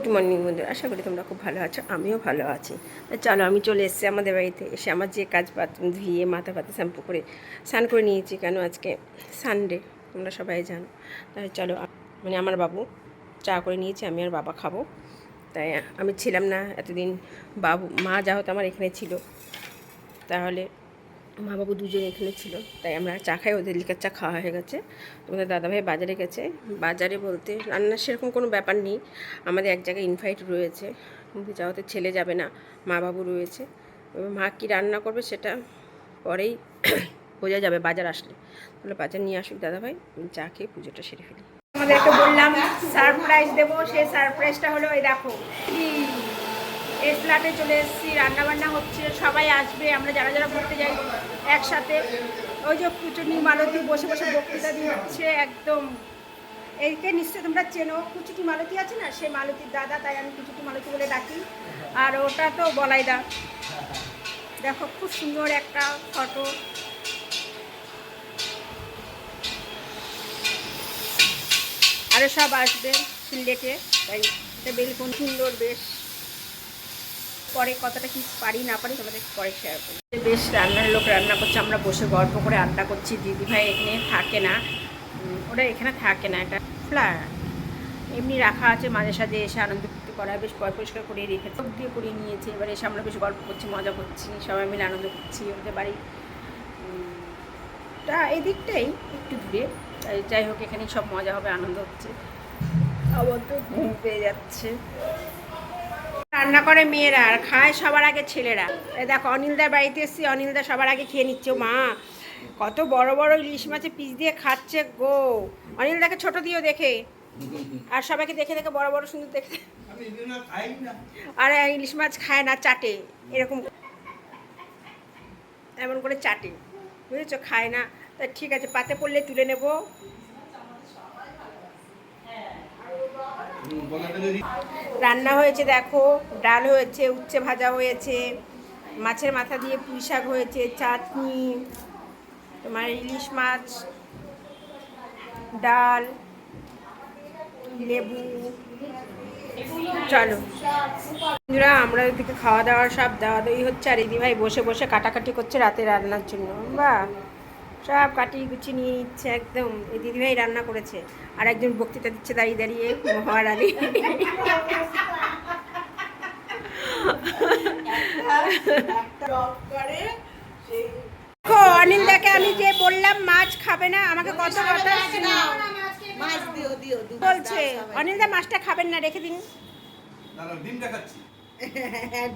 Good morning বন্ধু আশা করি তোমরা খুব ভালো আছো, আমিও ভালো আছি। চলো, আমি চলে এসেছি আমাদের বাড়িতে, এসে আমার যে কাজ পাত ধুয়ে, মাথা পাতা শ্যাম্পু করে স্নান করে নিয়েছি কেন আজকে? সানডে তোমরা সবাই জানো। তাই চলো মানে আমার বাবু চা করে নিয়েছি, আমি আর বাবা খাব। তাই আমি ছিলাম না, এতদিন বাবু, মা যা হতো আমার এখানে ছিল। তাহলে মা বাবু দুজন এখানে ছিল, তাই আমরা চা খাই, ওদের লিকার চা খাওয়া হয়ে গেছে। তোমাদের দাদাভাই বাজারে গেছে। বাজারে বলতে রান্নার সেরকম কোনো ব্যাপার নেই, আমাদের এক জায়গায় ইনভাইট রয়েছে। কিন্তু যাওয়াতে ছেলে যাবে না, মা বাবু রয়েছে। মা কী রান্না করবে সেটা পরেই বোঝা যাবে, বাজার আসলে। তাহলে বাজার নিয়ে আসুক দাদাভাই চা খেয়ে পুজোটা সেরে ফেলি। আমাদেরকে বললাম সারপ্রাইজ দেবো, সেই সারপ্রাইজটা হলো এই দেখো এই ফ্ল্যাটে চলে এসেছি রান্না বান্না হচ্ছে, সবাই আসবে, আমরা যারা যারা ঘুরতে যাই একসাথে। ওই যে কুচুনি, মালতী বসে বসে বক্তৃতা দিচ্ছে, একদম। এইকে নিশ্চয়ই তোমরা চেনো, কুচুটি মালতী আছে না? সে মালতীর দাদা, তাই আমি কুচুটি মালতী বলে ডাকি। আর ওটা তো বলাই দা দেখো, খুব সুন্দর একটা ফটো আরও সব আসবে সিলেটে, তাই বেলকুন। সুন্দর বেশ। পরে কতটা কি পারি না পারি তোমাদের পরে শেয়ার করি বেশ রান্নার লোক রান্না করছে, আমরা বসে গল্প করে আড্ডা করছি দিদি ভাই এখানে থাকে না। ওরা এখানে থাকে না এটা ফ্ল্যাট এমনি রাখা আছে, মাঝে সাঝে এসে আনন্দ ফুর্তি করা, বেশ পয় পরিষ্কার করে রেখেছে। সব দিয়ে করিয়ে নিয়েছে, এবার এসে আমরা বেশ গল্প করছি, মজা করছি, সবাই মিলে আনন্দ করছি, ওদের বাড়ি। তা এই দিকটাই একটু দূরে। যাই হোক, এখানেই সব মজা হবে, আনন্দ হচ্ছে। আবার তো ঘুম পেয়ে যাচ্ছে। রান্না করে মেয়েরা আর খায় সবার আগে ছেলেরা। এই দেখো, অনিলদার বাড়িতে এসেছি, অনিলদা সবার আগে খেয়ে নিচ্ছে। মা, কত বড় বড় ইলিশ মাছের পিস দিয়ে খাচ্ছে গো। অনিলদাকে ছোট দিও দেখে। আর সবাইকে দেখে দেখে বড় বড় সুন্দর দেখে। আর, ইলিশ মাছ খায় না, চাটে। এরকম এমন করে চাটে। বুঝেছ? খায় না। তা ঠিক আছে, পাতে পড়লে তুলে নেব বলাটা যদি রান্না হয়েছে, দেখো, ডাল হয়েছে, উচ্ছে ভাজা হয়েছে, মাছের মাথা দিয়ে পুঁই শাক হয়েছে, চাটনি, তোমার ইলিশ মাছ, ডাল, লেবু, চলো। বন্ধুরা, আমরা এদিকে খাওয়া দাওয়া সব দেওয়া দই হচ্ছে, আর দিদি ভাই বসে বসে কাটাকাটি করছে রাতে রান্নার জন্য বা সব কাটিয়ে গুছিয়ে নিয়ে নিচ্ছে একদম। এই দিদিভাই রান্না করেছে। আর একজন বক্তৃতা দিচ্ছে দাঁড়িয়ে দাঁড়িয়ে মহারানী। দেখো অনিল দাকে আমি যে বললাম মাছ খাবে না আমাকে কত কথা মাছ দিও দিও দু বলছে অনিল দা মাছটা খাবেন না রেখে দিন। হ্যাঁ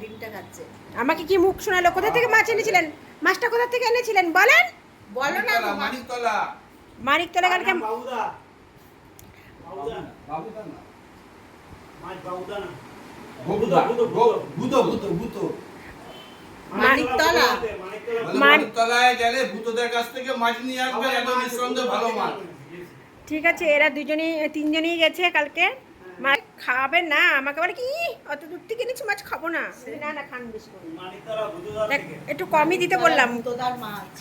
আমাকে কি মুখ শোনালো? কোথা থেকে মাছ এনেছিলেন? মাছটা কোথা থেকে এনেছিলেন? বলেন। বলো না মানিকতলা, মানিকতলা। মানিকতলা কালকে বাবুদা বাবু বাবুদা না মাছ বাবুদা না। ববুদা ভূতো, ভূত ভূত ভূত ভূত মানিকতলা মানিকতলায় গেলে ভূতদের কাছ থেকে মাছ নিয়ে আসবে একদম নিঃসন্দেহে ভালো মাছ। ঠিক আছে এরা দুজনেই তিনজনেই গেছে কালকে। মাছ খাবে না আমাকে বলে কি অত দূর থেকে এনেছি মাছ খাব না। না না খান বেশি একটু কমই দিতে বললাম। তোদার মাছ।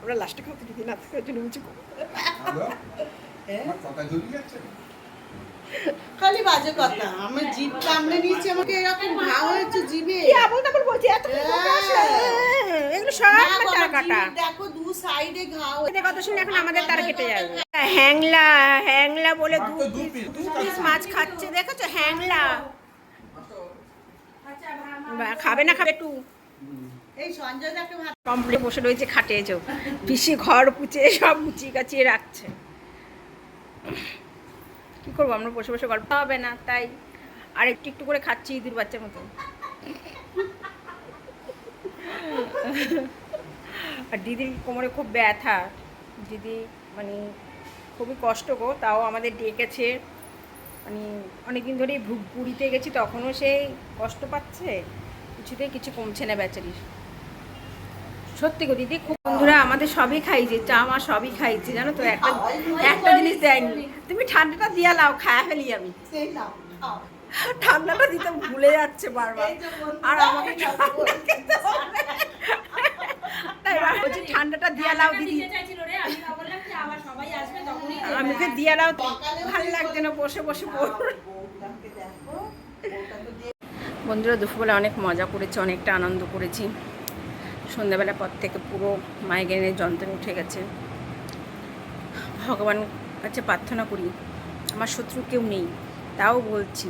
আমরা লাস্টে দিদি না থাকে ওই জন্য উঁচু খালি বাজে কথা। আমার জিভ কামড়ে নিয়েছে আমাকে এরকম ঘা হয়েছে জিভে। কি আবল তাবল বলছি এত এগুলো সব তার কাটা। দেখো দু সাইডে ঘা হয়েছে। কথা শুনে এখন আমাদের তার কেটে যাবে। হ্যাংলা হ্যাংলা বলে দু পিস মাছ খাচ্ছে দেখেছ? হ্যাংলা। খাবে না খাবে একটু। বসে রয়েছে খাটে এসো পিসি ঘর পুচে সব গুছিয়ে গাছিয়ে রাখছে। কি করব, আমরা বসে বসে গল্প হবে না, তাই আর একটু একটু করে খাচ্ছি ইঁদুর বাচ্চার মতো। আর দিদির কোমরে খুব ব্যথা। দিদি মানে খুবই কষ্ট গো, তাও আমাদের ডেকেছে। মানে অনেকদিন ধরেই ভু- পুরীতে গেছি, তখনও সেই কষ্ট পাচ্ছে। কিছুতেই কিছু কমছে না বেচারির সত্যি গো দিদি খুব বন্ধুরা আমাদের সবই খাইছে চা মা সবই খাইছে জানো তো একটা একটা জিনিস দেয়নি। তুমি ঠান্ডাটা দিয়া লাও খায়া ফেলি আমি। সেই নাও খাও ঠান্ডাটা দিতে ভুলে যাচ্ছে বারবার। আর আমাকে। তাই বলছি ঠান্ডাটা দিয়া লাও দিদি। দিতে চাইছিল রে আমি তো বললাম যে আবার সবাই আমাকে দিয়া লাও ভালো লাগছে যেন বসে বসে বন্ধুরা দুপুরবেলা অনেক মজা করেছি অনেকটা আনন্দ করেছি। সন্ধ্যাবেলা পর থেকে পুরো মাইগ্রেনের যন্ত্রণা উঠে গেছে। ভগবান কাছে প্রার্থনা করি, আমার শত্রু কেউ নেই, তাও বলছি,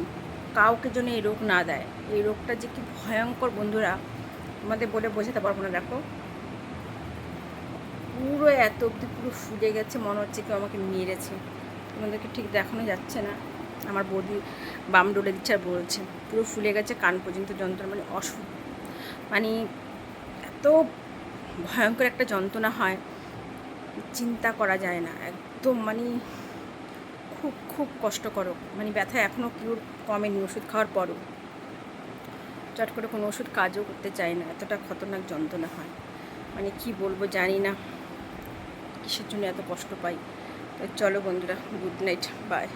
কাউকে যেন এই রোগ না দেয়। এই রোগটা যে কি ভয়ঙ্কর বন্ধুরা আমাদের বলে বোঝাতে পারব না, দেখো। পুরো এত অবধি পুরো ফুলে গেছে, মনে হচ্ছে কেউ আমাকে মেরেছে। তোমাদেরকে ঠিক দেখানো যাচ্ছে না। আমার বৌদি বাম ডোলে দিচ্ছে আর বলছে, পুরো ফুলে গেছে, কান পর্যন্ত যন্ত্রণা মানে অসু মানে ভয়ঙ্কর একটা যন্ত্রণা হয়, চিন্তা করা যায় না। একদম মানে খুব খুব কষ্টকর। মানে ব্যথা এখনও কেউ কমেনি ওষুধ খাওয়ার পরও। চট করে কোনো ওষুধ কাজও করতে চায় না, এতটা খতরনাক যন্ত্রণা হয়। মানে কি বলব জানি না, কিসের জন্য এত কষ্ট পাই। চলো বন্ধুরা গুড নাইট বাই